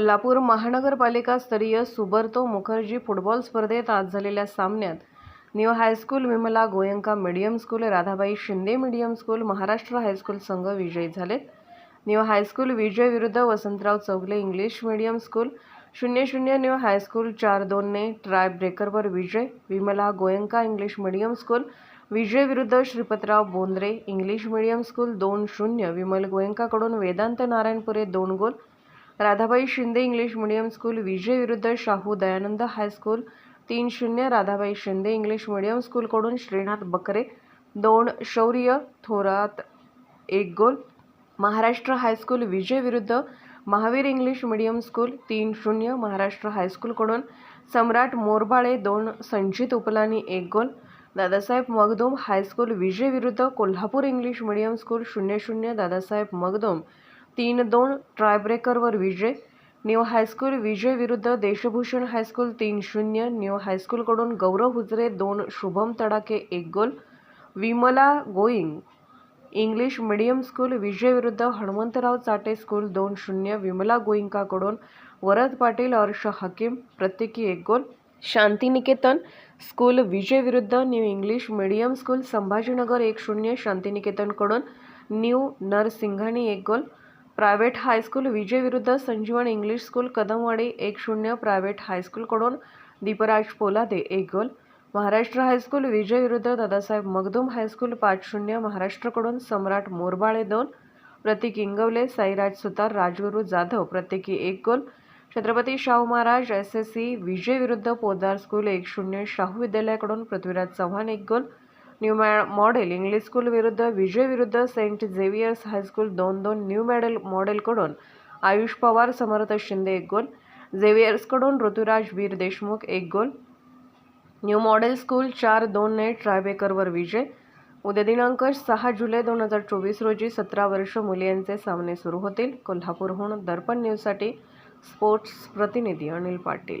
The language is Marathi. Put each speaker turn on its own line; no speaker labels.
कोल्हापूर महानगरपालिका स्तरीय सुबर्तो मुखर्जी फुटबॉल स्पर्धेत आज झालेल्या सामन्यात new high school Vimala Goenka medium school Radhabai Shinde medium school Maharashtra high school संघ विजयी झालेत. न्यू हायस्कूल विजय विरुद्ध Vasantrao Chougule English medium school शून्य शून्य न्यू हायस्कूल चार दोनने ट्राय ब्रेकरवर विजय Vimala Goenka English medium school विजय विरुद्ध Shripatrao Bondre English medium school दोन शून्य विमल गोयंकाकडून वेदांत नारायणपुरे दोन goal Radhabai Shinde English medium school विजय विरुद्ध शाहू दयानंद हायस्कूल तीन शून्य राधाबाई शिंदे इंग्लिश मीडियम स्कूलकडून श्रीनाथ बकरे दोन शौर्य थोरात एक गोल. महाराष्ट्र हायस्कूल विजय विरुद्ध महावीर इंग्लिश मीडियम स्कूल तीन शून्य महाराष्ट्र हायस्कूलकडून सम्राट मोरबाळे दोन संचित उपलानी एक goal. Dadasaheb Magdum high school विजय विरुद्ध कोल्हापूर इंग्लिश मीडियम स्कूल शून्य शून्य दादासाहेब मगदोम तीन दोन ट्रायब्रेकरवर विजय न्यू हायस्कूल विजय विरुद्ध देशभूषण हायस्कूल तीन शून्य न्यू हायस्कूलकडून गौरव हुजरे दोन शुभम तडाके एक goal Vimala Goenka English medium school विजय विरुद्ध हनुमंतराव चाटे स्कूल दोन शून्य विमला गोईंकाकडून वरद पाटील अर्ष हकीम प्रत्येकी एक गोल शांतिनिकेतन स्कूल विजय विरुद्ध new English medium school Sambhajinagar एक शून्य शांतिनिकेतनकडून न्यू नरसिंघानी एक गोल प्रायव्हेट हायस्कूल विजय विरुद्ध संजीवन इंग्लिश स्कूल कदमवाडी एक शून्य प्रायव्हेट हायस्कूलकडून दीपराज पोलादे एक गोल. महाराष्ट्र हायस्कूल विजय विरुद्ध दादासाहेब मगदूम हायस्कूल पाच शून्य महाराष्ट्रकडून सम्राट मोरबाळे दोन. प्रतीक इंगवले साईराज सुतार राजगुरू जाधव प्रत्येकी एक goal. Chhatrapati Shahu Maharaj S S C विजय विरुद्ध पोद्दार स्कूल एक शून्य शाहू विद्यालयाकडून पृथ्वीराज चव्हाण एक गोल. न्यू मॅ मॉडेल इंग्लिश स्कूल विरुद्ध विजय विरुद्ध सेंट झेवियर्स हायस्कूल दोन दोन न्यू मॅडेल मॉडेलकडून आयुष पवार समर्थ शिंदे एक गोल झेवियर्सकडून ऋतुराज वीर देशमुख एक गोल. न्यू मॉडेल स्कूल चार दोनने ट्रायबेकरवर विजय. उद्या दिनांक सहा जुलै दोन हजार चोवीस रोजी सतरा वर्ष मुलींचे सामने सुरू होतील. कोल्हापूरहून दर्पण न्यूजसाठी स्पोर्ट्स प्रतिनिधी अनिल पाटील.